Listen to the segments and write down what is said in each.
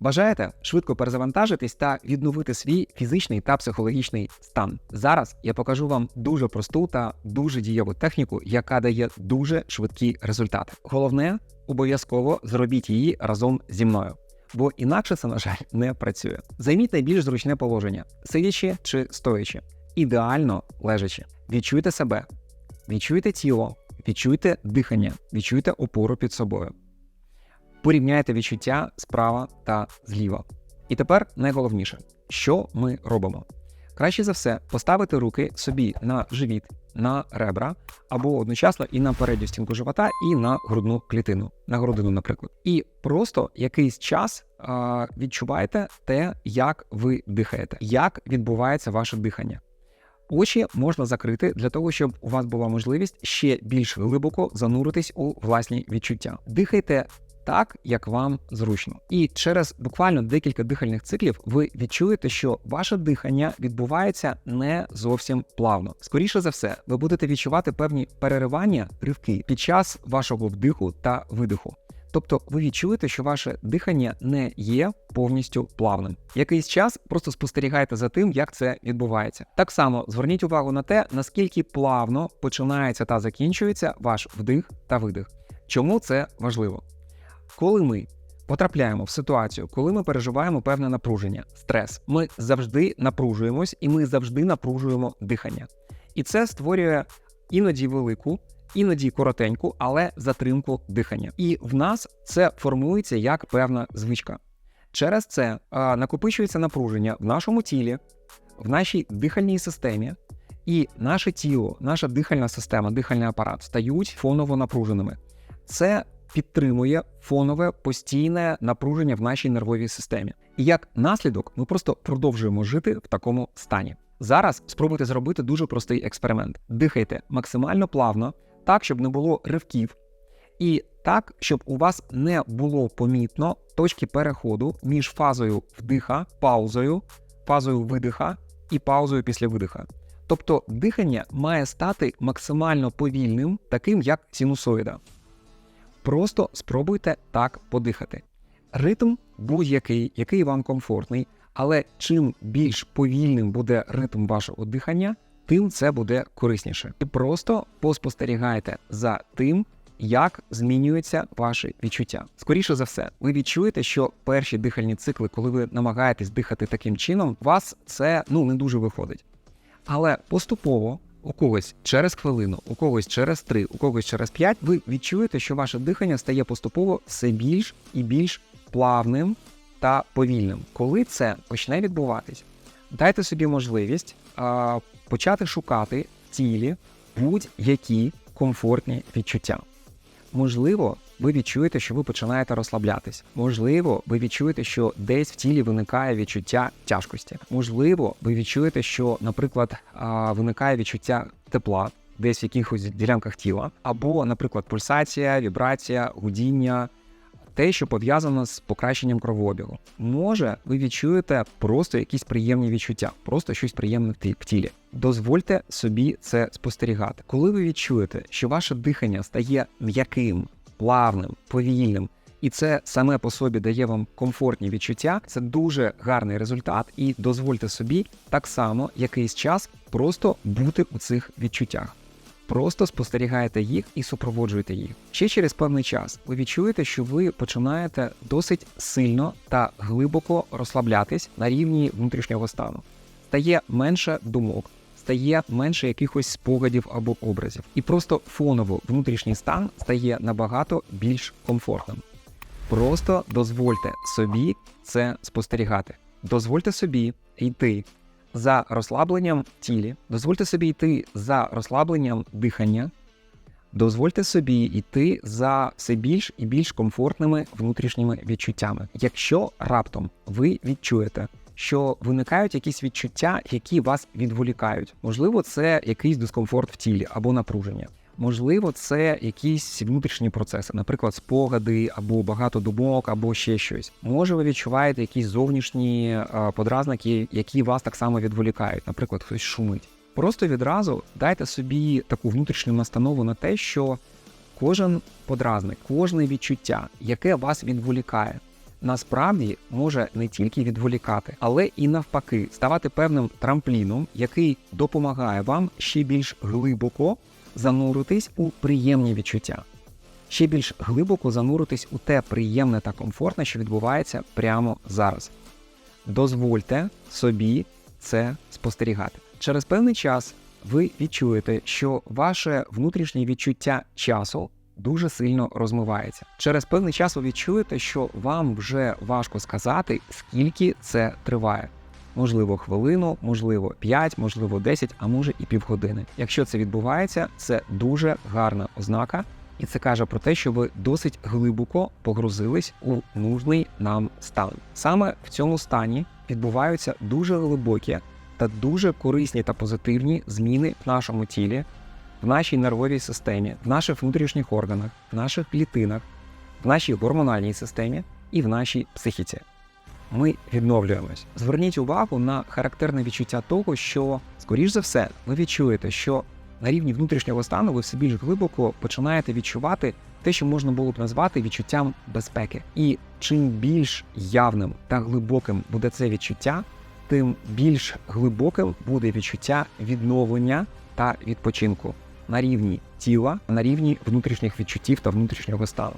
Бажаєте швидко перезавантажитись та відновити свій фізичний та психологічний стан. Зараз я покажу вам дуже просту та дуже дієву техніку, яка дає дуже швидкі результати. Головне, обов'язково зробіть її разом зі мною. Бо інакше це, на жаль, не працює. Займіть найбільш зручне положення, сидячи чи стоячи, ідеально лежачи. Відчуйте себе, відчуйте тіло, відчуйте дихання, відчуйте опору під собою. Порівняйте відчуття справа та зліва. І тепер найголовніше, що ми робимо. Краще за все поставити руки собі на живіт, на ребра, або одночасно і на передню стінку живота, і на грудну клітину, на грудину, наприклад. І просто якийсь час а, відчуваєте те, як ви дихаєте, як відбувається ваше дихання. Очі можна закрити для того, щоб у вас була можливість ще більш глибоко зануритись у власні відчуття. Дихайте так, як вам зручно. І через буквально декілька дихальних циклів ви відчуєте, що ваше дихання відбувається не зовсім плавно. Скоріше за все, ви будете відчувати певні переривання, ривки під час вашого вдиху та видиху. Тобто ви відчуєте, що ваше дихання не є повністю плавним. Якийсь час просто спостерігайте за тим, як це відбувається. Так само зверніть увагу на те, наскільки плавно починається та закінчується ваш вдих та видих. Чому це важливо? Коли ми потрапляємо в ситуацію, коли ми переживаємо певне напруження, стрес, ми завжди напружуємось і ми завжди напружуємо дихання. І це створює іноді велику, іноді коротеньку, але затримку дихання. І в нас це формується як певна звичка. Через це а, накопичується напруження в нашому тілі, в нашій дихальній системі, і наше тіло, наша дихальна система, дихальний апарат стають фоново напруженими. Це підтримує фонове постійне напруження в нашій нервовій системі. І як наслідок, ми просто продовжуємо жити в такому стані. Зараз спробуйте зробити дуже простий експеримент: дихайте максимально плавно, так, щоб не було ривків, і так, щоб у вас не було помітно точки переходу між фазою вдиха, паузою, фазою видиха і паузою після видиха. Тобто дихання має стати максимально повільним, таким як синусоїда. Просто спробуйте так подихати. Ритм будь-який, який вам комфортний, але чим більш повільним буде ритм вашого дихання, тим це буде корисніше. І просто поспостерігайте за тим, як змінюються ваші відчуття. Скоріше за все, ви відчуєте, що перші дихальні цикли, коли ви намагаєтесь дихати таким чином, у вас це ну не дуже виходить. Але поступово у когось через хвилину, у когось через три, у когось через п'ять, ви відчуєте, що ваше дихання стає поступово все більш і більш плавним та повільним. Коли це почне відбуватись, дайте собі можливість а, почати шукати в тілі будь-які комфортні відчуття. Можливо, ви відчуєте, що ви починаєте розслаблятись. Можливо, ви відчуєте, що десь в тілі виникає відчуття тяжкості. Можливо, ви відчуєте, що, наприклад, виникає відчуття тепла десь в якихось ділянках тіла, або, наприклад, пульсація, вібрація, гудіння. Те, що пов'язано з покращенням кровообігу, може, ви відчуєте просто якісь приємні відчуття, просто щось приємне в тілі. Дозвольте собі це спостерігати. Коли ви відчуєте, що ваше дихання стає м'яким, плавним, повільним, і це саме по собі дає вам комфортні відчуття, це дуже гарний результат. І дозвольте собі так само якийсь час просто бути у цих відчуттях. Просто спостерігаєте їх і супроводжуєте їх. Ще через певний час ви відчуєте, що ви починаєте досить сильно та глибоко розслаблятись на рівні внутрішнього стану. Стає менше думок, стає менше якихось спогадів або образів. І просто фоново внутрішній стан стає набагато більш комфортним. Просто дозвольте собі це спостерігати. Дозвольте собі йти за розслабленням тілі, дозвольте собі йти за розслабленням дихання, дозвольте собі йти за все більш і більш комфортними внутрішніми відчуттями. Якщо раптом ви відчуєте, що виникають якісь відчуття, які вас відволікають, можливо, це якийсь дискомфорт в тілі або напруження. Можливо, це якісь внутрішні процеси, наприклад, спогади, або багато думок, або ще щось. Може, ви відчуваєте якісь зовнішні подразники, які вас так само відволікають, наприклад, хтось шумить. Просто відразу дайте собі таку внутрішню настанову на те, що кожен подразник, кожне відчуття, яке вас відволікає, насправді може не тільки відволікати, але і навпаки ставати певним трампліном, який допомагає вам ще більш глибоко зануритись у приємні відчуття, ще більш глибоко зануритись у те приємне та комфортне, що відбувається прямо зараз. Дозвольте собі це спостерігати. Через певний час ви відчуєте, що ваше внутрішнє відчуття часу дуже сильно розмивається. Через певний час ви відчуєте, що вам вже важко сказати, скільки це триває. Можливо, хвилину, можливо, 5, можливо, 10, а може і півгодини. Якщо це відбувається, це дуже гарна ознака, і це каже про те, що ви досить глибоко погрузились у нужний нам стан. Саме в цьому стані відбуваються дуже глибокі та дуже корисні та позитивні зміни в нашому тілі, в нашій нервовій системі, в наших внутрішніх органах, в наших клітинах, в нашій гормональній системі і в нашій психіці. Ми відновлюємось. Зверніть увагу на характерне відчуття того, що, скоріш за все, ви відчуєте, що на рівні внутрішнього стану ви все більш глибоко починаєте відчувати те, що можна було б назвати відчуттям безпеки. І чим більш явним та глибоким буде це відчуття, тим більш глибоким буде відчуття відновлення та відпочинку на рівні тіла, на рівні внутрішніх відчуттів та внутрішнього стану.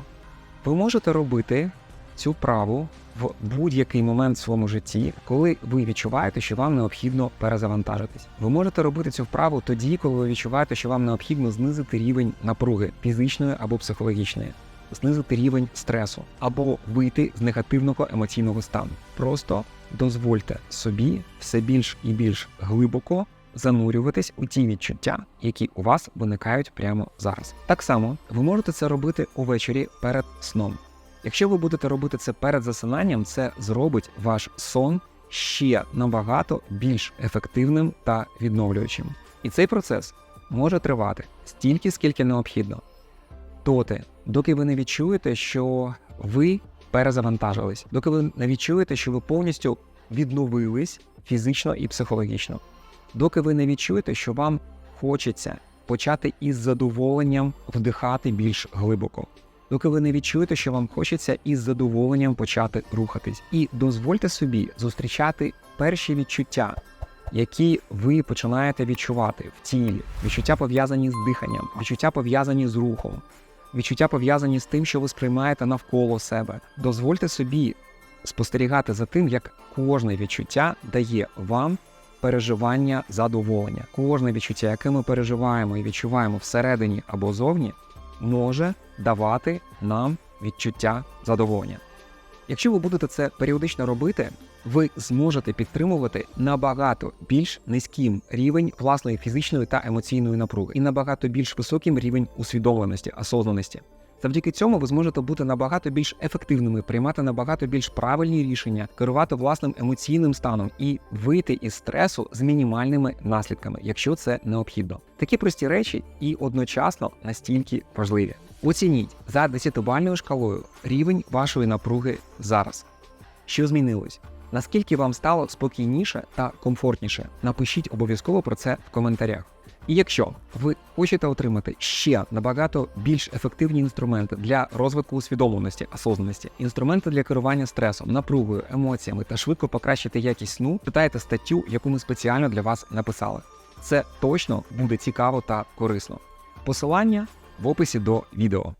Ви можете робити цю вправу в будь-який момент в своєму житті, коли ви відчуваєте, що вам необхідно перезавантажитись. Ви можете робити цю вправу тоді, коли ви відчуваєте, що вам необхідно знизити рівень напруги фізичної або психологічної, знизити рівень стресу або вийти з негативного емоційного стану. Просто дозвольте собі все більш і більш глибоко занурюватись у ті відчуття, які у вас виникають прямо зараз. Так само ви можете це робити увечері перед сном. Якщо ви будете робити це перед засинанням, це зробить ваш сон ще набагато більш ефективним та відновлюючим. І цей процес може тривати стільки, скільки необхідно. Доти, доки ви не відчуєте, що ви перезавантажились, доки ви не відчуєте, що ви повністю відновились фізично і психологічно, доки ви не відчуєте, що вам хочеться почати із задоволенням вдихати більш глибоко доки ви не відчуєте, що вам хочеться із задоволенням почати рухатись. І дозвольте собі зустрічати перші відчуття, які ви починаєте відчувати в тілі, відчуття пов'язані з диханням, відчуття пов'язані з рухом, відчуття пов'язані з тим, що ви сприймаєте навколо себе. Дозвольте собі спостерігати за тим, як кожне відчуття дає вам. Переживання задоволення, кожне відчуття, яке ми переживаємо і відчуваємо всередині або зовні, може давати нам відчуття задоволення. Якщо ви будете це періодично робити, ви зможете підтримувати набагато більш низьким рівень власної фізичної та емоційної напруги і набагато більш високим рівень усвідомленості, осознаності. Завдяки цьому ви зможете бути набагато більш ефективними, приймати набагато більш правильні рішення, керувати власним емоційним станом і вийти із стресу з мінімальними наслідками, якщо це необхідно. Такі прості речі і одночасно настільки важливі. Оцініть за 10-бальною шкалою рівень вашої напруги зараз. Що змінилось? Наскільки вам стало спокійніше та комфортніше? Напишіть обов'язково про це в коментарях. І якщо ви хочете отримати ще набагато більш ефективні інструменти для розвитку усвідомленості, осознаності, інструменти для керування стресом, напругою, емоціями та швидко покращити якість сну, читайте статтю, яку ми спеціально для вас написали. Це точно буде цікаво та корисно. Посилання в описі до відео.